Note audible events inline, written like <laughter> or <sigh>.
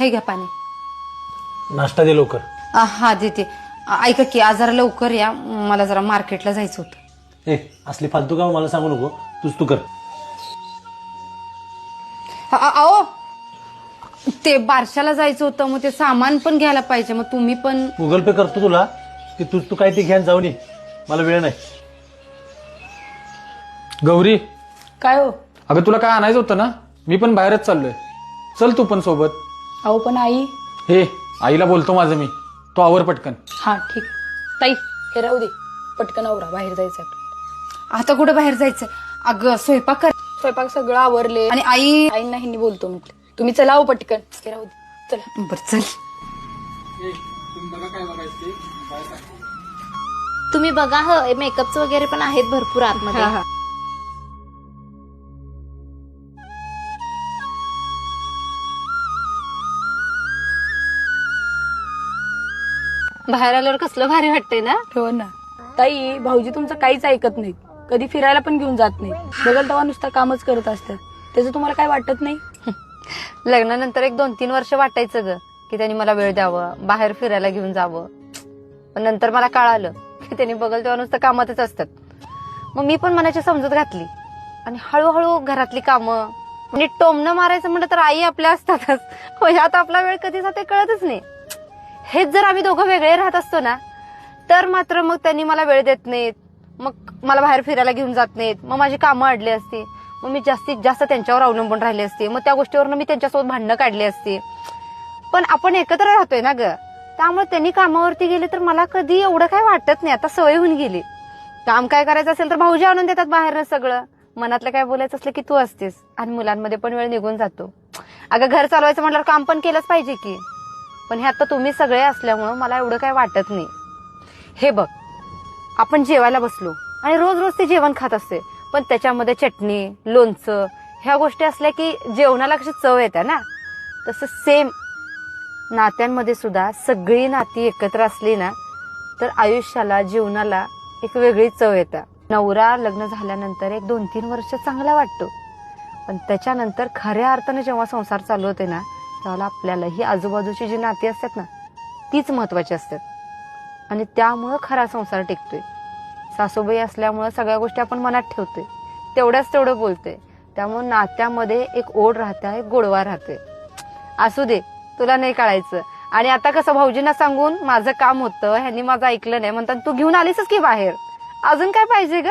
हे घ्या पाणी. नाश्ता दे लवकर. आ, हा देते. ऐका की आज जरा लवकर या. मला जरा मार्केटला जायचं होतं. ए असली फालतू का मला सांगू नको. तूच तू कर. अहो ते बारशाला जायचं होतं मग ते सामान पण घ्यायला पाहिजे. मग तुम्ही पण गुगल पे करतो तुला. की तूच तू काय ते घ्यान जाऊन ये. मला वेळ नाही. गौरी. काय हो? अगं तुला काय आणायचं होतं ना? मी पण बाहेरच चाललोय. चल तू पण सोबत. अहो पण आई. हे आईला बोलतो माझं मी. तो आवर पटकन. हा ठीक. ताई हे राहू दे. पटकन आवरा बाहेर जायचं. आता कुठं बाहेर जायचं अगं स्वयंपाक कर. स्वयंपाक सगळं आवरले. आणि आई आईंना हिंनी बोलतो म्हटलं. तुम्ही चला हो पटकन. हे राहू दे. चला. बर चल. तुम्ही बघा ह मेकअपच वगैरे पण आहेत भरपूर आतमध्ये. बाहेर आल्यावर कसलं भारी वाटतंय ना? हो ना. ताई भाऊजी तुमचं काहीच ऐकत नाहीत. कधी फिरायला पण घेऊन जात नाही बघल तेव्हा नुसतं कामच करत असतात. त्याचं तुम्हाला काय वाटत नाही? <laughs> लग्नानंतर एक दोन तीन वर्ष वाटायचं ग की त्यांनी मला वेळ द्यावं बाहेर फिरायला घेऊन जावं. पण नंतर मला कळालं की त्यांनी बघल तेव्हा नुसतं कामातच असतात. मग मी पण मनाची समजूत घातली. आणि हळूहळू घरातली कामं आणि टोमणं मारायचं म्हटलं तर आई आपल्या असतातच. हो, ह्यात आपला वेळ कधी जाते कळतच नाही. हेच जर आम्ही दोघं वेगळे राहत असतो ना तर मात्र मग त्यांनी मला वेळ देत नाहीत. मग मला बाहेर फिरायला घेऊन जात नाहीत. मग माझी कामं अडली असती. मग मी जास्तीत जास्त त्यांच्यावर अवलंबून राहिले असते. मग त्या गोष्टीवरनं मी त्यांच्यासोबत भांडणं काढली असते. पण आपण एकत्र राहतोय ना ग. त्यामुळे त्यांनी कामावरती गेले तर मला कधी एवढं काय वाटत नाही. आता सवय होऊन गेली. काम काय करायचं असेल तर भाऊजी आणून देतात बाहेरनं सगळं. मनातलं काय बोलायचं असलं की तू असतेस. आणि मुलांमध्ये पण वेळ निघून जातो. अगं घर चालवायचं म्हटल्यावर काम पण केलंच पाहिजे की. पण हे आता तुम्ही सगळे असल्यामुळं मला एवढं काय वाटत नाही. हे बघ आपण जेवायला बसलो आणि रोज रोज ते जेवण खात असते पण त्याच्यामध्ये चटणी लोणचं ह्या गोष्टी असल्या की जेवणाला कशी चव येते ना? तसं सेम नात्यांमध्ये सुद्धा सगळी नाती एकत्र असली ना तर आयुष्याला जीवनाला एक वेगळी चव येते. नवरा लग्न झाल्यानंतर एक दोन तीन वर्ष चांगला वाटतो. पण त्याच्यानंतर खऱ्या अर्थाने जेव्हा संसार चालू होते ना त्याला आपल्याला ही आजूबाजूची जी नाती असतात ना तीच महत्वाची असतात. आणि त्यामुळं खरा संसार टिकतोय. सासूबाई असल्यामुळं सगळ्या गोष्टी आपण मनात ठेवतोय. तेवढ्याच तेवढं बोलतोय. त्यामुळे नात्यामध्ये एक ओढ राहते एक गोडवा राहते असू दे तुला नाही कळायचं. आणि आता कसं भाऊजींना सांगून माझं काम होतं ह्यांनी माझं ऐकलं नाही म्हणतात तू घेऊन आलीसच की बाहेर? अजून काय पाहिजे ग?